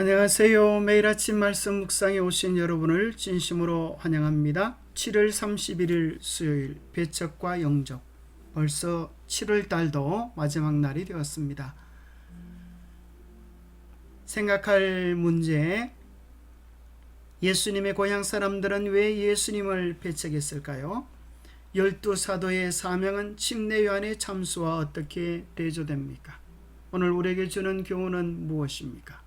안녕하세요. 매일 아침 말씀 묵상에 오신 여러분을 진심으로 환영합니다. 7월 31일 수요일 배척과 영접. 벌써 7월 달도 마지막 날이 되었습니다. 생각할 문제 예수님의 고향 사람들은 왜 예수님을 배척했을까요? 열두 사도의 사명은 침례 요한의 참수와 어떻게 대조됩니까? 오늘 우리에게 주는 교훈은 무엇입니까?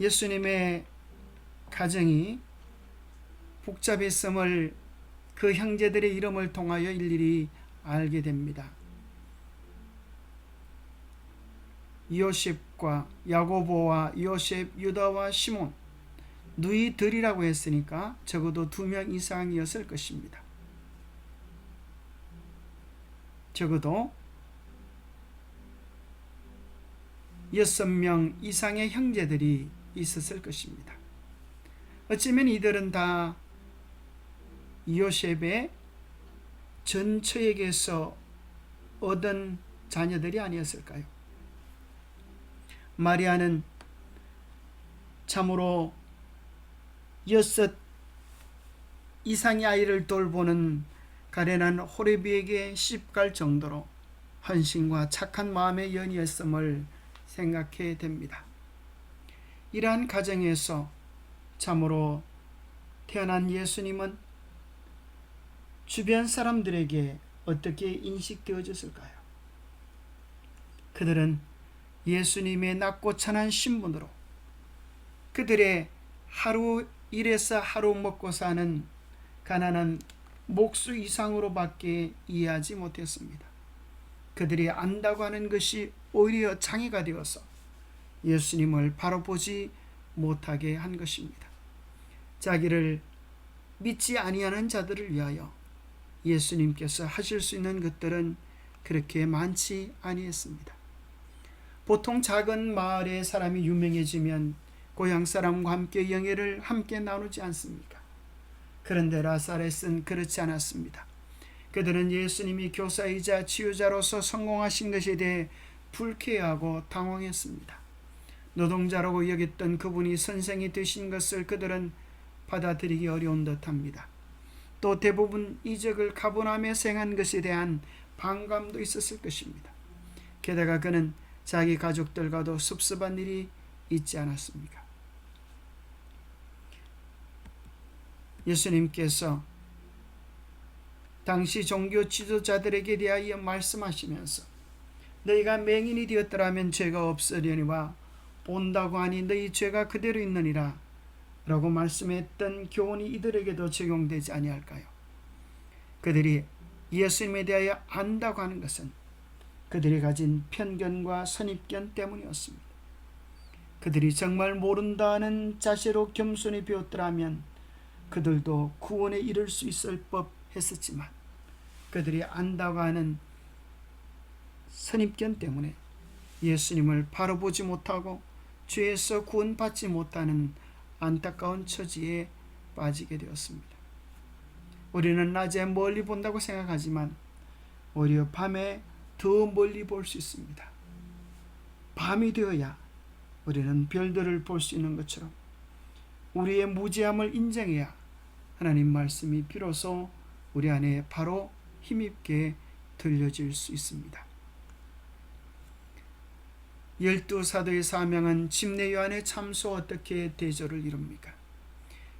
예수님의 가정이 복잡했음을 그 형제들의 이름을 통하여 일일이 알게 됩니다. 요셉과 야고보와 요셉, 유다와 시몬 누이들이라고 했으니까 적어도 두 명 이상이었을 것입니다. 적어도 여섯 명 이상의 형제들이 있었을 것입니다. 어쩌면 이들은 다 요셉의 전처에게서 얻은 자녀들이 아니었을까요? 마리아는 참으로 여섯 이상의 아이를 돌보는 가련한 호레비에게 시집갈 정도로 헌신과 착한 마음의 연이었음을 생각해 됩니다. 이러한 가정에서 참으로 태어난 예수님은 주변 사람들에게 어떻게 인식되어졌을까요? 그들은 예수님의 낮고 찬한 신분으로 그들의 하루 일에서 하루 먹고 사는 가난한 목수 이상으로밖에 이해하지 못했습니다. 그들이 안다고 하는 것이 오히려 장애가 되어서 예수님을 바로 보지 못하게 한 것입니다. 자기를 믿지 아니하는 자들을 위하여 예수님께서 하실 수 있는 것들은 그렇게 많지 아니했습니다. 보통 작은 마을의 사람이 유명해지면 고향 사람과 함께 영예를 함께 나누지 않습니까? 그런데 라사렛은 그렇지 않았습니다. 그들은 예수님이 교사이자 치유자로서 성공하신 것에 대해 불쾌하고 당황했습니다. 노동자라고 여겼던 그분이 선생이 되신 것을 그들은 받아들이기 어려운 듯합니다. 또 대부분 이적을 가분함에 생한 것에 대한 반감도 있었을 것입니다. 게다가 그는 자기 가족들과도 섭섭한 일이 있지 않았습니까? 예수님께서 당시 종교 지도자들에게 대하여 말씀하시면서 너희가 맹인이 되었더라면 죄가 없으려니와 본다고 하니 너희 죄가 그대로 있느니라 라고 말씀했던 교훈이 이들에게도 적용되지 아니할까요? 그들이 예수님에 대하여 안다고 하는 것은 그들이 가진 편견과 선입견 때문이었습니다. 그들이 정말 모른다는 자세로 겸손히 배웠더라면 그들도 구원에 이를 수 있을 법 했었지만 그들이 안다고 하는 선입견 때문에 예수님을 바로 보지 못하고 죄에서 구원받지 못하는 안타까운 처지에 빠지게 되었습니다. 우리는 낮에 멀리 본다고 생각하지만 오히려 밤에 더 멀리 볼 수 있습니다. 밤이 되어야 우리는 별들을 볼 수 있는 것처럼 우리의 무지함을 인정해야 하나님 말씀이 비로소 우리 안에 바로 힘있게 들려질 수 있습니다. 열두 사도의 사명은 침례 요한의 참소 어떻게 대조를 이룹니까?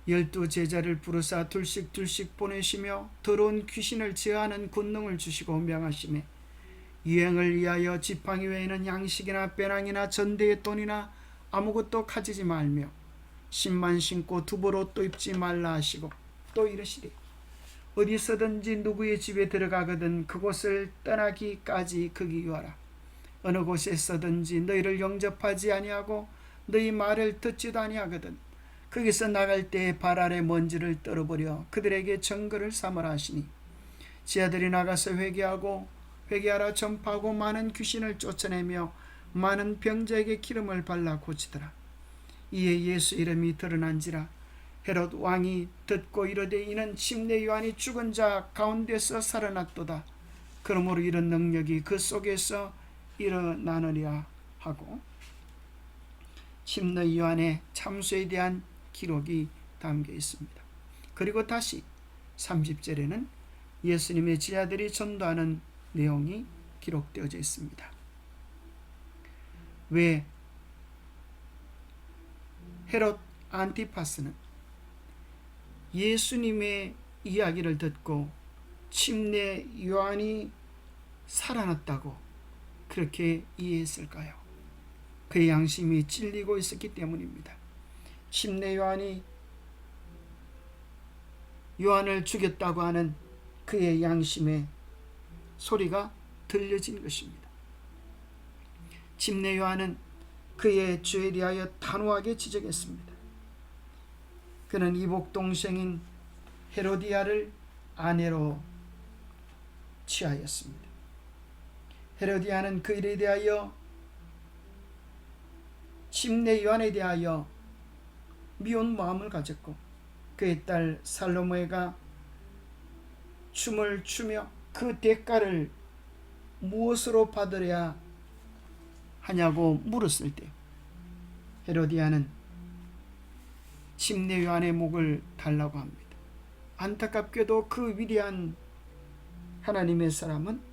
열두 제자를 부르사 둘씩 둘씩 보내시며 더러운 귀신을 제하는 권능을 주시고 명하시매 유행을 위하여 지팡이 외에는 양식이나 배낭이나 전대의 돈이나 아무것도 가지지 말며 신만 신고 두보로 또 입지 말라 하시고 또 이르시되 어디서든지 누구의 집에 들어가거든 그곳을 떠나기까지 극이유하라 어느 곳에서든지 너희를 영접하지 아니하고 너희 말을 듣지도 아니하거든. 거기서 나갈 때발 아래 먼지를 떨어버려 그들에게 증거를 삼으라 하시니. 지하들이 나가서 회개하고 회개하라 전파하고 많은 귀신을 쫓아내며 많은 병자에게 기름을 발라 고치더라. 이에 예수 이름이 드러난지라 헤롯 왕이 듣고 이르되 이는 침례 요한이 죽은 자 가운데서 살아났도다. 그러므로 이런 능력이 그 속에서 일어나느랴 하고 침례 요한의 참수에 대한 기록이 담겨 있습니다. 그리고 다시 30절에는 예수님의 지하들이 전도하는 내용이 기록되어져 있습니다. 왜 헤롯 안티파스는 예수님의 이야기를 듣고 침례 요한이 살아났다고 그렇게 이해했을까요? 그의 양심이 찔리고 있었기 때문입니다. 침례 요한이 요한을 죽였다고 하는 그의 양심의 소리가 들려진 것입니다. 침례 요한은 그의 죄에 대하여 단호하게 지적했습니다. 그는 이복 동생인 헤로디아를 아내로 취하였습니다. 헤로디아는 그 일에 대하여 침례 요한에 대하여 미운 마음을 가졌고 그의 딸 살로메가 춤을 추며 그 대가를 무엇으로 받으려야 하냐고 물었을 때 헤로디아는 침례 요한의 목을 달라고 합니다. 안타깝게도 그 위대한 하나님의 사람은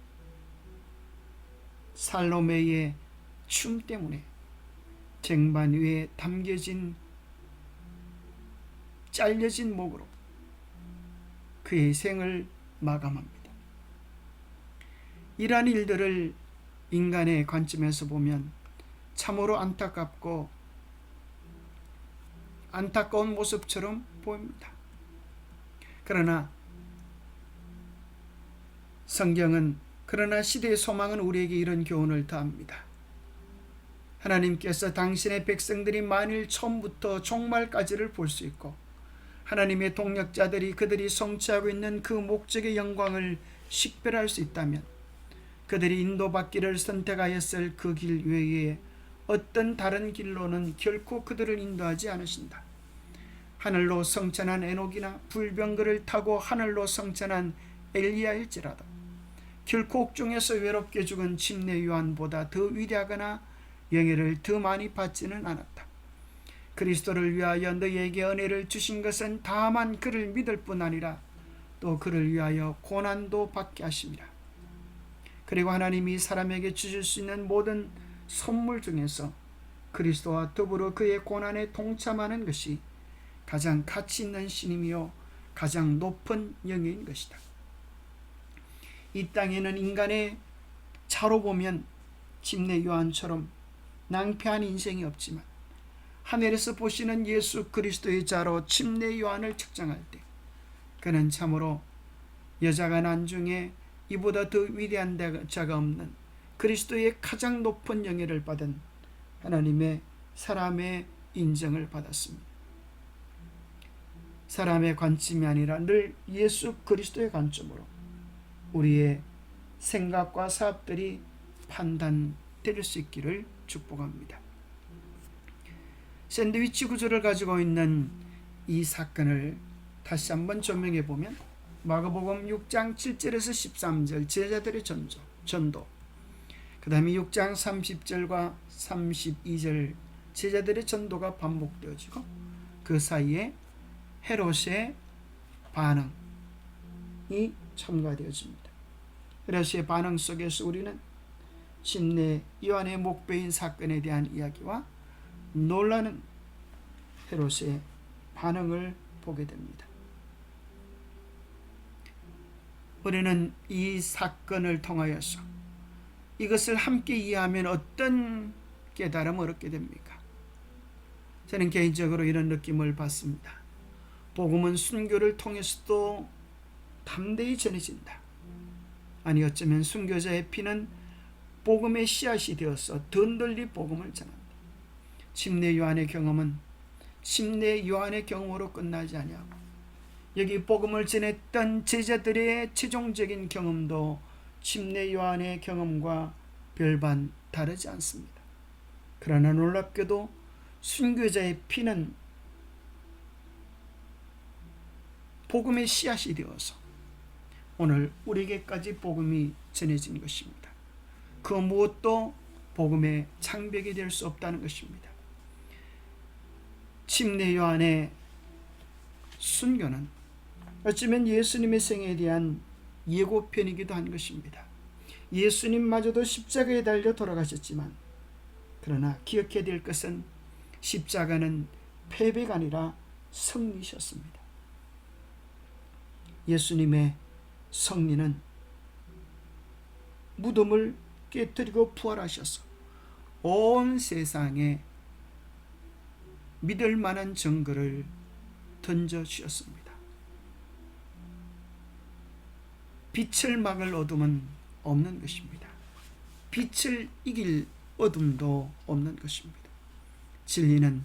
살로메의 춤 때문에 쟁반 위에 담겨진 잘려진 목으로 그의 생을 마감합니다. 이러한 일들을 인간의 관점에서 보면 참으로 안타깝고 안타까운 모습처럼 보입니다. 그러나 성경은 그러나 시대의 소망은 우리에게 이런 교훈을 더합니다. 하나님께서 당신의 백성들이 만일 처음부터 종말까지를 볼 수 있고 하나님의 동력자들이 그들이 성취하고 있는 그 목적의 영광을 식별할 수 있다면 그들이 인도받기를 선택하였을 그 길 외에 어떤 다른 길로는 결코 그들을 인도하지 않으신다. 하늘로 성천한 에녹이나 불병거를 타고 하늘로 성천한 엘리야일지라도 결코 옥중에서 외롭게 죽은 침례 요한보다 더 위대하거나 영예를 더 많이 받지는 않았다. 그리스도를 위하여 너희에게 은혜를 주신 것은 다만 그를 믿을 뿐 아니라 또 그를 위하여 고난도 받게 하심이라. 그리고 하나님이 사람에게 주실 수 있는 모든 선물 중에서 그리스도와 더불어 그의 고난에 동참하는 것이 가장 가치 있는 신임이요 가장 높은 영예인 것이다. 이 땅에는 인간의 차로 보면 집내 요한처럼 낭패한 인생이 없지만 하늘에서 보시는 예수 그리스도의 자로 침례 요한을 측정할 때 그는 참으로 여자가 난 중에 이보다 더 위대한 자가 없는 그리스도의 가장 높은 영예를 받은 하나님의 사람의 인정을 받았습니다. 사람의 관점이 아니라 늘 예수 그리스도의 관점으로 우리의 생각과 사업들이 판단될 수 있기를 축복합니다. 샌드위치 구조를 가지고 있는 이 사건을 다시 한번 조명해 보면 마가복음 6장 7절에서 13절 제자들의 전조, 전도 그 다음에 6장 30절과 32절 제자들의 전도가 반복되어지고 그 사이에 헤롯의 반응이 첨가되어집니다. 헤롯의 반응 속에서 우리는 침례 요한의 목배인 사건에 대한 이야기와 놀라는 헤롯의 반응을 보게 됩니다. 우리는 이 사건을 통하여서 이것을 함께 이해하면 어떤 깨달음을 얻게 됩니까? 저는 개인적으로 이런 느낌을 받습니다. 복음은 순교를 통해서도 담대히 전해진다. 아니 어쩌면 순교자의 피는 복음의 씨앗이 되어서 든든히 복음을 전한다. 침례 요한의 경험은 침례 요한의 경험으로 끝나지 아니하고 여기 복음을 전했던 제자들의 최종적인 경험도 침례 요한의 경험과 별반 다르지 않습니다. 그러나 놀랍게도 순교자의 피는 복음의 씨앗이 되어서 오늘 우리에게까지 복음이 전해진 것입니다. 그 무엇도 복음의 창벽이 될 수 없다는 것입니다. 침례 요한의 순교는 어쩌면 예수님의 생에 대한 예고편이기도 한 것입니다. 예수님마저도 십자가에 달려 돌아가셨지만 그러나 기억해야 될 것은 십자가는 패배가 아니라 승리셨습니다. 예수님의 성리는 무덤을 깨뜨리고 부활하셔서 온 세상에 믿을 만한 증거를 던져 주셨습니다. 빛을 막을 어둠은 없는 것입니다. 빛을 이길 어둠도 없는 것입니다. 진리는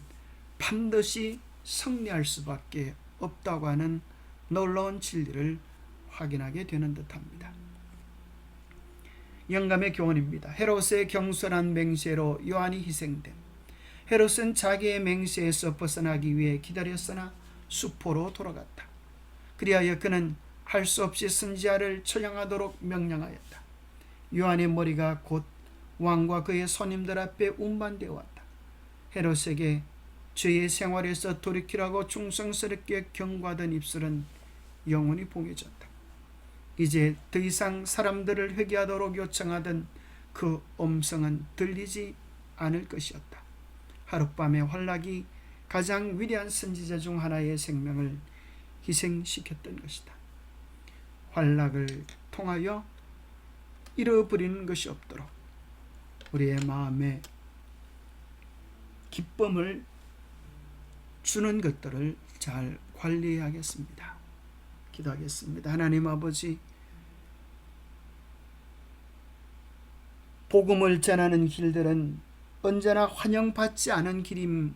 반드시 승리할 수밖에 없다고 하는 놀라운 진리를 확인하게 되는 듯합니다. 영감의 교훈입니다. 헤롯의 경솔한 맹세로 요한이 희생됨. 헤롯은 자기의 맹세에서 벗어나기 위해 기다렸으나 수포로 돌아갔다. 그리하여 그는 할 수 없이 선지자를 처형하도록 명령하였다. 요한의 머리가 곧 왕과 그의 손님들 앞에 운반되어 왔다. 헤롯에게 죄의 생활에서 돌이키라고 충성스럽게 경고하던 입술은 영원히 봉해졌다. 이제 더 이상 사람들을 회개하도록 요청하던 그 음성은 들리지 않을 것이었다. 하룻밤의 환락이 가장 위대한 선지자 중 하나의 생명을 희생시켰던 것이다. 환락을 통하여 잃어버리는 것이 없도록 우리의 마음에 기쁨을 주는 것들을 잘 관리하겠습니다. 기도하겠습니다. 하나님 아버지, 복음을 전하는 길들은 언제나 환영받지 않은 길임,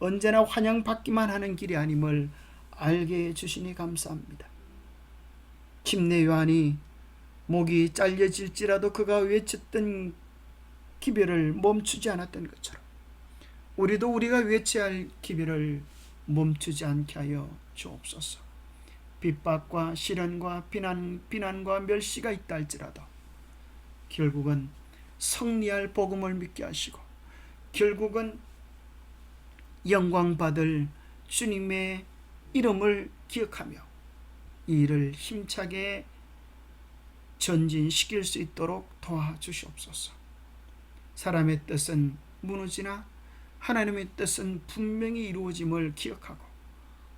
언제나 환영받기만 하는 길이 아님을 알게 해주시니 감사합니다. 침례 요한이 목이 잘려질지라도 그가 외쳤던 기별을 멈추지 않았던 것처럼 우리도 우리가 외쳐야 할 기별을 멈추지 않게 하여 주옵소서. 핍박과 시련과 비난, 비난과 멸시가 있다 할지라도 결국은 성리할 복음을 믿게 하시고 결국은 영광 받을 주님의 이름을 기억하며 이 일을 힘차게 전진시킬 수 있도록 도와주시옵소서. 사람의 뜻은 무너지나 하나님의 뜻은 분명히 이루어짐을 기억하고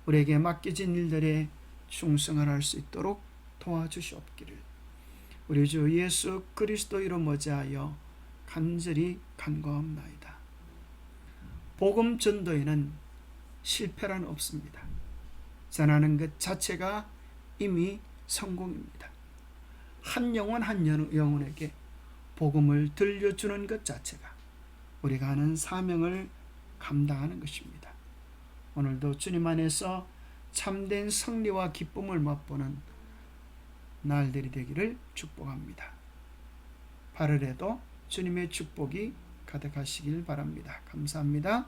우리에게 맡겨진 일들에 충성을 할 수 있도록 도와주시옵기를 우리 주 예수 그리스도 이름 머지하여 간절히 간구합나이다. 복음 전도에는 실패란 없습니다. 전하는 것 자체가 이미 성공입니다. 한 영혼 한 영혼에게 복음을 들려주는 것 자체가 우리가 하는 사명을 감당하는 것입니다. 오늘도 주님 안에서 참된 승리와 기쁨을 맛보는 날들이 되기를 축복합니다. 8월에도 주님의 축복이 가득하시길 바랍니다. 감사합니다.